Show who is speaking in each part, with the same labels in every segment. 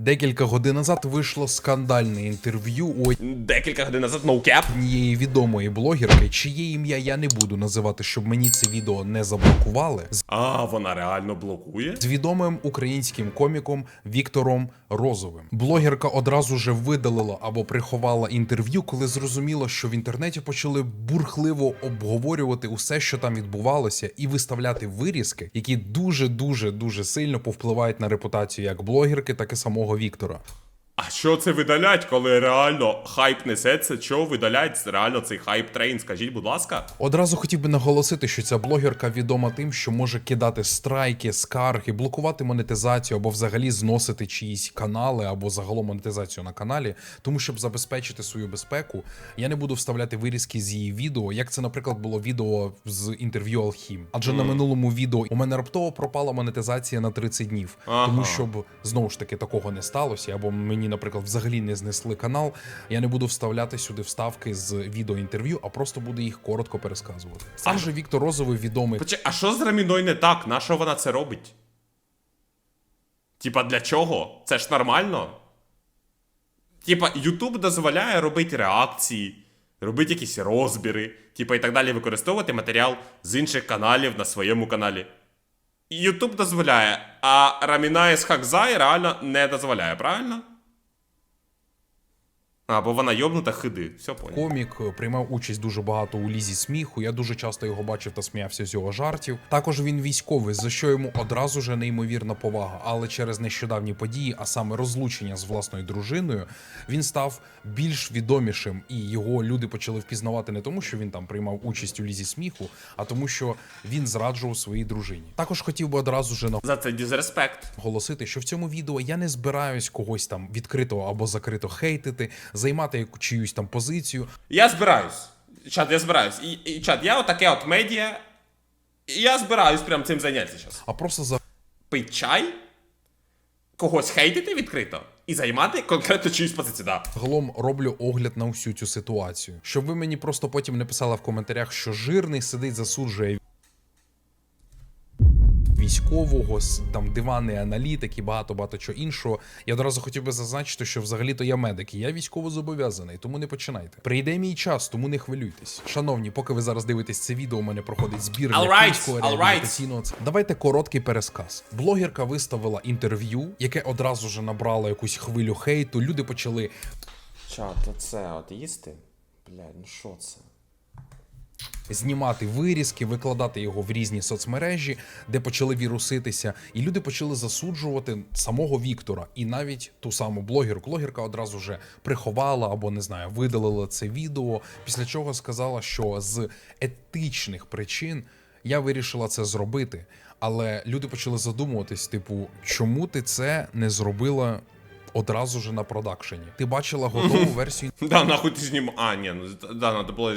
Speaker 1: Декілька годин назад вийшло скандальне інтерв'ю у
Speaker 2: Декілька годин назад ноукеп.
Speaker 1: однієї відомої блогерки, чиє ім'я я не буду називати, щоб мені це відео не заблокували.
Speaker 2: А, вона реально блокує?
Speaker 1: З відомим українським коміком Віктором Розовим. Блогерка одразу же видалила або приховала інтерв'ю, коли зрозуміла, що в інтернеті почали бурхливо обговорювати усе, що там відбувалося, і виставляти вирізки, які дуже дуже дуже сильно повпливають на репутацію як блогерки, так і самого Віктора.
Speaker 2: Що це видалять, коли реально хайп несеться? Чого видалять реально цей хайп трейн? Скажіть, будь ласка.
Speaker 1: Одразу хотів би наголосити, що ця блогерка відома тим, що може кидати страйки, скарги, блокувати монетизацію або взагалі зносити чиїсь канали або загалом монетизацію на каналі. Тому щоб забезпечити свою безпеку, я не буду вставляти вирізки з її відео, як це, наприклад, було відео з інтерв'ю Алхім. Адже на минулому відео у мене раптово пропала монетизація на 30 днів,
Speaker 2: Ага.
Speaker 1: тому щоб знову ж таки такого не сталося, або мені, наприклад, взагалі не знесли канал. Я не буду вставляти сюди вставки з відеоінтерв'ю, а просто буду їх коротко пересказувати. Сам же Віктор Розовий відомий
Speaker 2: Поче, а що з Раміною не так? На що вона це робить? Типа для чого? Це ж нормально? Типа, Ютуб дозволяє робити реакції, робити якісь розбіри, типа і так далі використовувати матеріал з інших каналів на своєму каналі. Ютуб дозволяє, а Раміна із Хакзай реально не дозволяє, правильно? А, бо вона йобнута хиди. Все понял.
Speaker 1: комік, е, приймав участь дуже багато у лізі сміху. Я дуже часто його бачив та сміявся з його жартів. Також він військовий, за що йому одразу же неймовірна повага. Але через нещодавні події, а саме розлучення з власною дружиною, він став більш відомішим, і його люди почали впізнавати не тому, що він там приймав участь у лізі сміху, а тому, що він зраджував своїй дружині. Також хотів би одразу же
Speaker 2: За це дізреспект.
Speaker 1: наголосити, що в цьому відео я не збираюсь когось там відкрито або закрито хейтити, займати яку- чиюсь там позицію.
Speaker 2: Я збираюсь. Чат, я збираюсь. І, і чат, я отаке от медіа. І я збираюсь прям цим зайнятися зараз.
Speaker 1: а просто за
Speaker 2: Пить чай, когось хейтити відкрито і займати конкретно чиюсь позицію. Да.
Speaker 1: загалом роблю огляд на всю цю ситуацію, щоб ви мені просто потім не писали в коментарях, що жирний сидить, засуджує військового, там диванний аналітик і багато багато чого іншого. Я одразу хотів би зазначити, що взагалі-то я медик, і я військово зобов'язаний, тому не починайте. Прийде мій час, тому не хвилюйтесь. Шановні, поки ви зараз дивитесь це відео, у мене проходить збір
Speaker 2: right,
Speaker 1: київського
Speaker 2: right.
Speaker 1: реабілітаційного Давайте короткий пересказ. Блогерка виставила інтерв'ю, яке одразу ж набрало якусь хвилю хейту. Люди почали
Speaker 2: Чат, оце от їсти? Блядь, ну що це?
Speaker 1: Знімати вирізки, викладати його в різні соцмережі, де почали віруситися, і люди почали засуджувати самого Віктора, і навіть ту саму блогерку. Блогерка одразу вже приховала або не знаю, видалила це відео. Після чого сказала, що з етичних причин я вирішила це зробити. Але люди почали задумуватись: типу, чому ти це не зробила одразу ж на продакшені? Ти бачила готову версію
Speaker 2: Да, нахуй ти знім. А, ні, ну да, треба було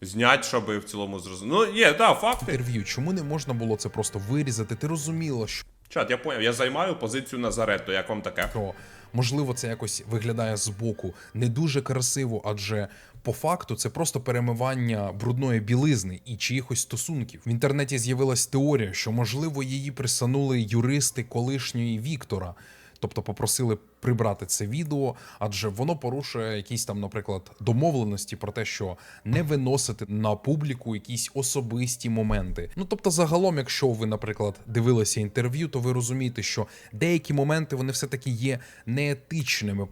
Speaker 2: зняти, щоб в цілому зрозуміти. Ну, є, да, факти.
Speaker 1: інтерв'ю? Чому не можна було це просто вирізати? Ти розуміла, що.
Speaker 2: Чат, я поняв, я займаю позицію Назаретто, як вам таке?
Speaker 1: що можливо це якось виглядає збоку не дуже красиво, адже по факту це просто перемивання брудної білизни і чиїхось стосунків. В інтернеті з'явилась теорія, що можливо її присанули юристи колишньої Віктора. Тобто попросили прибрати це відео, адже воно порушує якісь там, наприклад, домовленості про те, що не виносити на публіку якісь особисті моменти. Ну тобто, загалом, якщо ви, наприклад, дивилися інтерв'ю, то ви розумієте, що деякі моменти вони все таки є неетичними.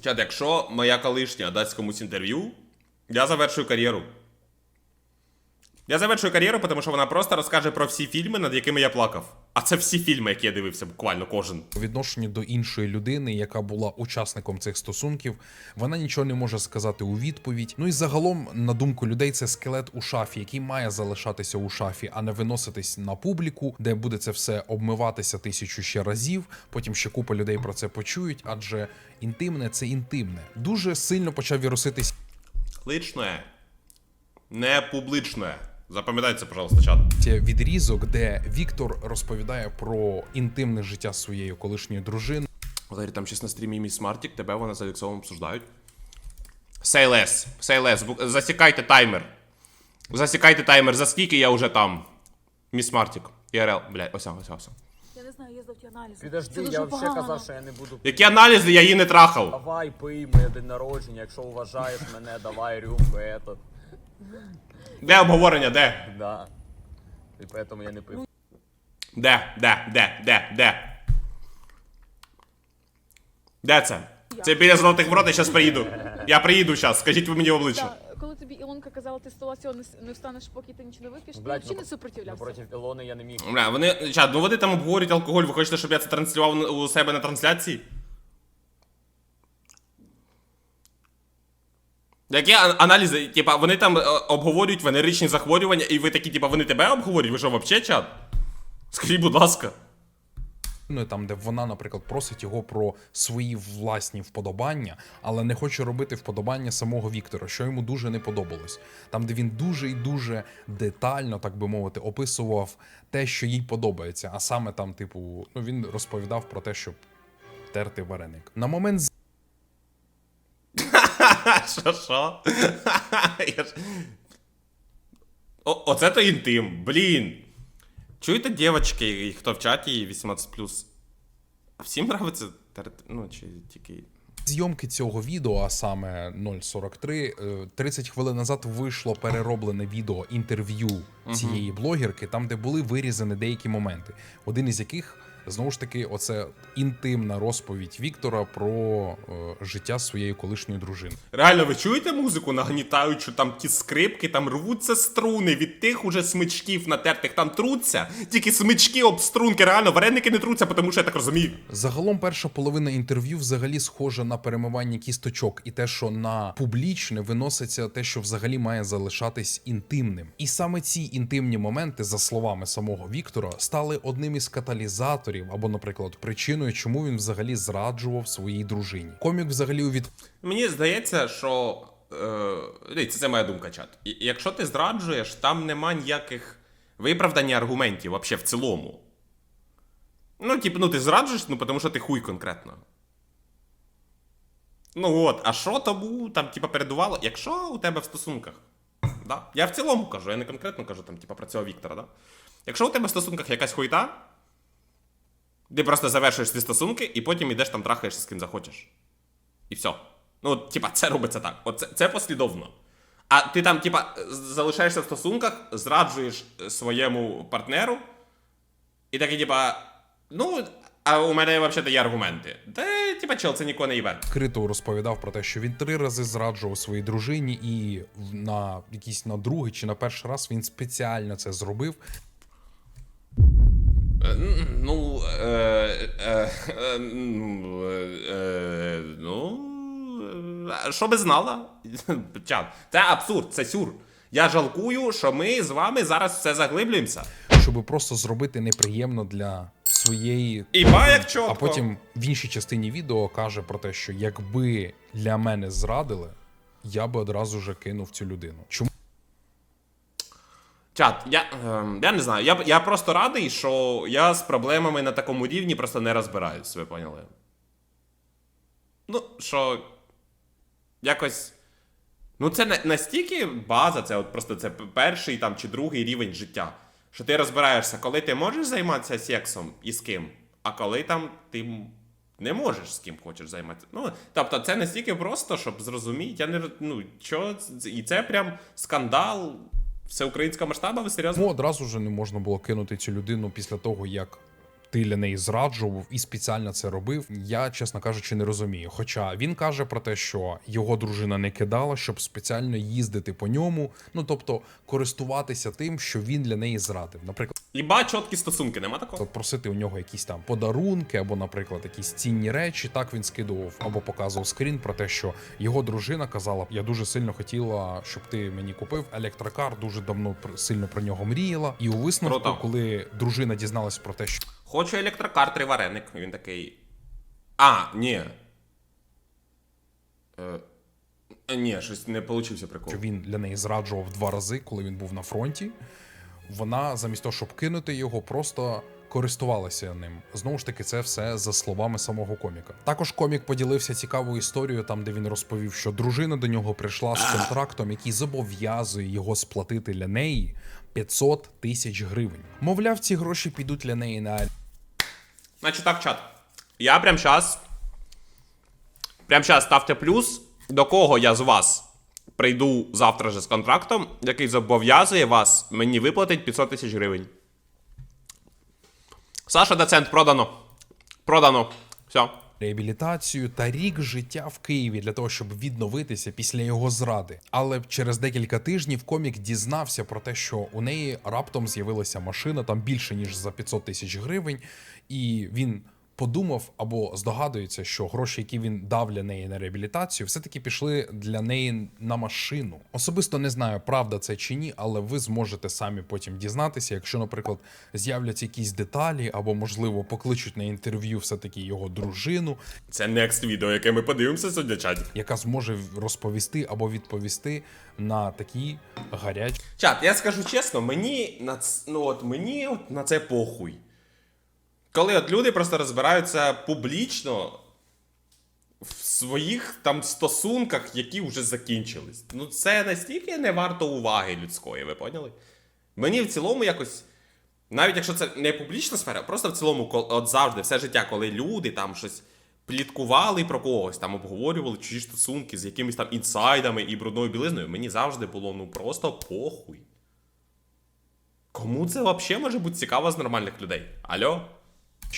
Speaker 2: Чат, якщо моя колишня дасть комусь інтерв'ю, я завершую кар'єру. Я завершую кар'єру, тому що вона просто розкаже про всі фільми, над якими я плакав. А це всі фільми, які я дивився, буквально кожен.
Speaker 1: по відношенню до іншої людини, яка була учасником цих стосунків, вона нічого не може сказати у відповідь. Ну і загалом, на думку людей, це скелет у шафі, який має залишатися у шафі, а не виноситись на публіку, де буде це все обмиватися тисячу ще разів. Потім ще купа людей про це почують, адже інтимне це інтимне. Дуже сильно почав віруситись
Speaker 2: Личне, не публичне. Запам'ятайте це, пожалуйста, чат.
Speaker 1: Це відрізок, де Віктор розповідає про інтимне життя своєї колишньої дружини.
Speaker 2: Валерій, там щось на стрімі Міс Мартік, тебе вона з Алексовим обсуждають. Say less, say less. Засікайте таймер. Засікайте таймер, за скільки я вже там. Міс Мартік. ІРЛ, блядь, ось, ось, ось.
Speaker 3: не знаю, я здав ті аналізи.
Speaker 4: Підожди, я взагалі казав, що я не буду.
Speaker 2: Які аналізи я її не трахав.
Speaker 4: Давай пий моє день народження, якщо вважаєш мене, давай рюмку, этот.
Speaker 2: Де обговорення? Де?
Speaker 4: Да. І поэтому я не пив.
Speaker 2: Де? Де? Де? Де? Де? Де це? Це біля золотих ворот, я зараз приїду. Я приїду зараз, скажіть ви мені в обличчя.
Speaker 3: Да, коли тобі Ілонка казала, ти стола цього не, с- не встанеш, поки ти нічого не вип'єш, ти
Speaker 4: Блядь,
Speaker 3: взагалі
Speaker 4: ну,
Speaker 3: не супротивлявся.
Speaker 4: Напротив Ілони я не міг.
Speaker 2: Бля, вони. Чат, ну вони там обговорюють алкоголь, ви хочете, щоб я це транслював на- у себе на трансляції? Які аналізи, типа, вони там е, обговорюють венеричні захворювання, і ви такі, типа, вони тебе обговорюють? Ви що, вообще чат? Скажіть, будь ласка.
Speaker 1: Ну, там, де вона, наприклад, просить його про свої власні вподобання, але не хоче робити вподобання самого Віктора, що йому дуже не подобалось. Там, де він дуже і дуже детально, так би мовити, описував те, що їй подобається. А саме там, типу, ну він розповідав про те, щоб терти вареник. На момент з-
Speaker 2: Що, що? Я ж- О, оце то інтим, блін. Чуєте, дівчатки, і хто в чаті 18+, всім нравиться ну, чи тільки...
Speaker 1: зйомки цього відео, а саме 043, е, 30 хвилин назад вийшло перероблене відео інтерв'ю цієї блогерки, там, де були вирізані деякі моменти. Один із яких знову ж таки, оце інтимна розповідь Віктора про е, життя своєї колишньої дружини.
Speaker 2: Реально, ви чуєте музику, нагнітають, що там ті скрипки, там рвуться струни від тих уже смичків натертих там труться. Тільки смички об струнки, реально, вареники не труться, тому що я так розумію.
Speaker 1: Загалом, перша половина інтерв'ю взагалі схожа на перемивання кісточок, і те, що на публічне виноситься те, що взагалі має залишатись інтимним. І саме ці інтимні моменти, за словами самого Віктора, стали одним із каталізаторів або, наприклад, причиною, чому він взагалі зраджував своїй дружині. Комік взагалі у від
Speaker 2: Мені здається, що. Е, дивіться, це моя думка, чат. Якщо ти зраджуєш, там нема ніяких виправдання аргументів, вообще в цілому. Ну, типу, ну ти зраджуєш, ну тому що ти хуй конкретно. Ну от, а що тому там, типа, передувало? Якщо у тебе в стосунках. Да? Я в цілому кажу, я не конкретно кажу там, типа, про цього Віктора, да? Якщо у тебе в стосунках якась хуйта, ти просто завершуєш ці стосунки і потім йдеш там трахаєшся з ким захочеш. І все. Ну, типа, це робиться так. От це, послідовно. А ти там, типа, залишаєшся в стосунках, зраджуєш е, своєму партнеру, і такий, типа, ну, а у мене взагалі є аргументи. Та, типа, чел, це нікого не їбе.
Speaker 1: відкрито розповідав про те, що він три рази зраджував своїй дружині, і на якийсь на другий чи на перший раз він спеціально це зробив.
Speaker 2: Е, Ну, е, е, е, ну, е, е, ну, е, що би знала? Чат, це абсурд, це сюр. Я жалкую, що ми з вами зараз все заглиблюємося.
Speaker 1: щоб просто зробити неприємно для своєї.
Speaker 2: І ба як чітко.
Speaker 1: А потім в іншій частині відео каже про те, що якби для мене зрадили, я би одразу же кинув цю людину. Чому
Speaker 2: Чат, я, ем, я не знаю. Я, я просто радий, що я з проблемами на такому рівні просто не розбираюсь, ви поняли? Ну, що. Якось. Ну, це настільки база, це от просто це перший там чи другий рівень життя. Що ти розбираєшся, коли ти можеш займатися сексом і з ким, а коли там ти не можеш з ким хочеш займатися. Ну, тобто, це настільки просто, щоб зрозуміти. Я не ну, що, і це прям скандал всеукраїнського масштабу, ви серйозно?
Speaker 1: Ну, одразу ж не можна було кинути цю людину після того, як ти для неї зраджував і спеціально це робив. Я, чесно кажучи, не розумію. Хоча він каже про те, що його дружина не кидала, щоб спеціально їздити по ньому. Ну тобто користуватися тим, що він для неї зрадив. Наприклад.
Speaker 2: Іба чіткі стосунки, нема такого?
Speaker 1: Просити у нього якісь там подарунки, або, наприклад, якісь цінні речі. Так він скидував або показував скрін про те, що його дружина казала: Я дуже сильно хотіла, щоб ти мені купив електрокар. Дуже давно сильно про нього мріяла. І у висновку, коли дружина дізналась про те, що
Speaker 2: Хочу електрокар, три вареник. Він такий. А, ні. Е, ні, щось не получився прикол.
Speaker 1: він для неї зраджував два рази, коли він був на фронті. Вона замість того, щоб кинути його, просто користувалася ним. Знову ж таки, це все за словами самого коміка. Також комік поділився цікавою історією, там де він розповів, що дружина до нього прийшла з контрактом, який зобов'язує його сплатити для неї 500 тисяч гривень. Мовляв, ці гроші підуть для неї на
Speaker 2: Значить так, чат. Я прям щас. Прям щас ставте плюс, до кого я з вас прийду завтра же з контрактом, який зобов'язує вас мені виплатити 500 тисяч гривень. Саша Децент продано. Продано. Все.
Speaker 1: реабілітацію та рік життя в Києві для того, щоб відновитися після його зради. Але через декілька тижнів комік дізнався про те, що у неї раптом з'явилася машина там більше ніж за 500 тисяч гривень, і він. Подумав або здогадується, що гроші, які він дав для неї на реабілітацію, все-таки пішли для неї на машину. Особисто не знаю, правда це чи ні, але ви зможете самі потім дізнатися, якщо, наприклад, з'являться якісь деталі, або можливо покличуть на інтерв'ю все-таки його дружину,
Speaker 2: Це next відео, яке ми подивимося сьогодні, чат.
Speaker 1: яка зможе розповісти або відповісти на такі гарячі
Speaker 2: Чат, я скажу чесно, мені на ц... ну от мені от на це похуй. Коли от люди просто розбираються публічно в своїх там стосунках, які вже закінчились. Ну це настільки не варто уваги людської, ви поняли? Мені в цілому якось. Навіть якщо це не публічна сфера, просто в цілому, от завжди, все життя, коли люди там щось пліткували про когось, там обговорювали чужі стосунки з якимись там інсайдами і брудною білизною, мені завжди було ну просто похуй. Кому це взагалі може бути цікаво з нормальних людей?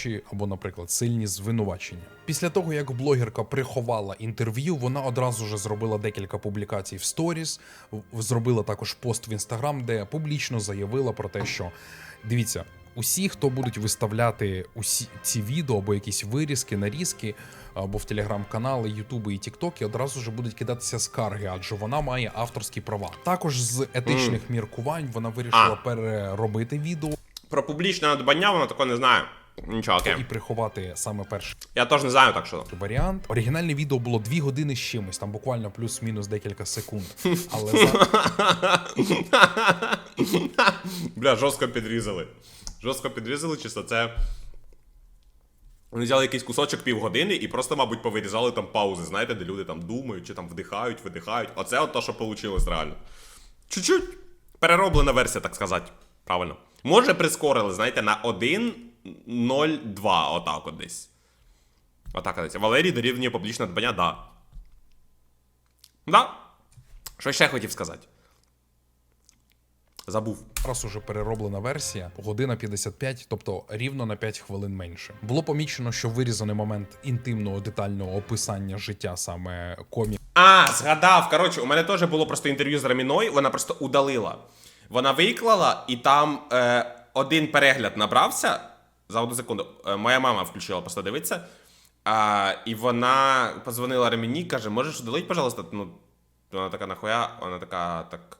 Speaker 2: Алло?
Speaker 1: або, наприклад, сильні звинувачення. Після того, як блогерка приховала інтерв'ю, вона одразу ж зробила декілька публікацій в сторіс, зробила також пост в інстаграм, де публічно заявила про те, що дивіться. Усі, хто будуть виставляти усі ці відео або якісь вирізки, нарізки, або в телеграм-канали, Ютуби і Тіктоки, одразу ж будуть кидатися скарги, адже вона має авторські права. Також з етичних міркувань вона вирішила
Speaker 2: А.
Speaker 1: переробити відео
Speaker 2: Про публічне надбання вона такого не знає. Нічого, окей.
Speaker 1: і приховати саме перший
Speaker 2: Я теж не знаю, так що.
Speaker 1: варіант. Оригінальне відео було 2 години з чимось, там буквально плюс-мінус декілька секунд. Але за...
Speaker 2: Бля, жорстко підрізали. Жорстко підрізали, чисто це. Вони взяли якийсь кусочок півгодини і просто, мабуть, повирізали там паузи, знаєте, де люди там думають, чи там вдихають, видихають. Оце от то, що вийшло реально. Чуть-чуть перероблена версія, так сказати. Правильно. Може, прискорили, знаєте, на 1.02, отак от десь. Отак от десь. Валерій дорівнює публічне дбання, да. Да. Що ще хотів сказати? Забув.
Speaker 1: Зараз уже перероблена версія, година 55, тобто рівно на 5 хвилин менше. Було помічено, що вирізаний момент інтимного детального описання життя саме коміка
Speaker 2: А, згадав. Коротше, у мене теж було просто інтерв'ю з Раміною, вона просто удалила. Вона виклала, і там е, один перегляд набрався. За одну секунду. Е, моя мама включила просто дивитися. А, і вона позвонила Раміні, каже: можеш удалити, пожалуйста? Ну, вона така, нахуя? Вона така, так.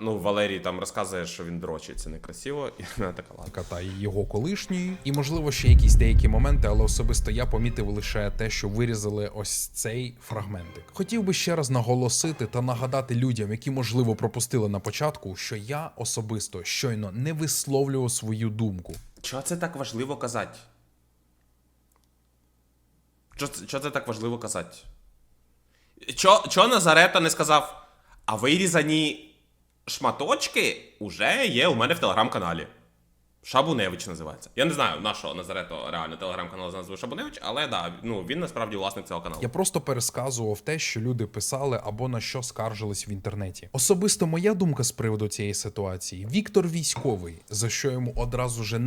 Speaker 2: Ну, Валерій там розказує, що він дрочить, це некрасиво. І вона така, ладно.
Speaker 1: та і його колишньої, і можливо ще якісь деякі моменти, але особисто я помітив лише те, що вирізали ось цей фрагментик. Хотів би ще раз наголосити та нагадати людям, які можливо пропустили на початку, що я особисто щойно не висловлював свою думку.
Speaker 2: Чого це так важливо казати? Чого це, чого так важливо казати? Чо, чо Назарета не сказав, а вирізані шматочки уже є у мене в телеграм-каналі. Шабуневич називається. Я не знаю, на що Назарето реально телеграм-канал з назвою Шабуневич, але да, ну, він насправді власник цього каналу.
Speaker 1: Я просто пересказував те, що люди писали або на що скаржились в інтернеті. Особисто моя думка з приводу цієї ситуації: Віктор військовий, за що йому одразу же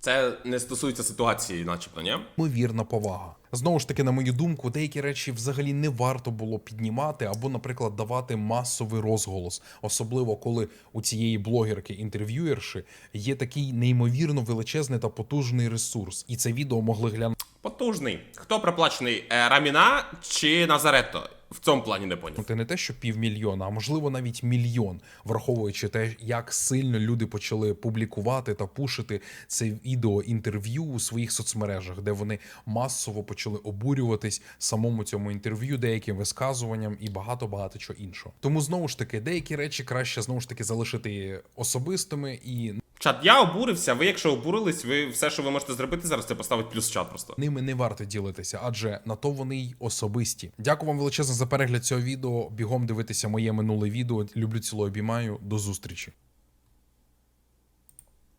Speaker 2: Це не стосується ситуації, начебто, ні?
Speaker 1: неймовірна повага. Знову ж таки, на мою думку, деякі речі взагалі не варто було піднімати або, наприклад, давати масовий розголос, особливо коли у цієї блогерки інтерв'юєрши є такий неймовірно величезний та потужний ресурс, і це відео могли глянути.
Speaker 2: Потужний. Хто проплачений? Е, Раміна чи Назаретто? В цьому плані не поняв.
Speaker 1: Ти не те, що півмільйона, а можливо навіть мільйон, враховуючи те, як сильно люди почали публікувати та пушити це відео інтерв'ю у своїх соцмережах, де вони масово почали обурюватись самому цьому інтерв'ю, деяким висказуванням і багато багато чого іншого. Тому знову ж таки, деякі речі краще знову ж таки залишити особистими і
Speaker 2: Чат, я обурився. Ви, якщо обурились, ви все, що ви можете зробити зараз, це поставити плюс чат просто.
Speaker 1: ними не варто ділитися, адже на то вони й особисті. Дякую вам величезно за перегляд цього відео. Бігом дивитися моє минуле відео. Люблю ціло обіймаю. До зустрічі.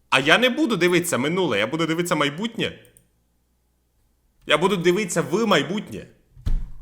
Speaker 2: А я не буду дивитися минуле, я буду дивитися майбутнє. Я буду дивитися в майбутнє.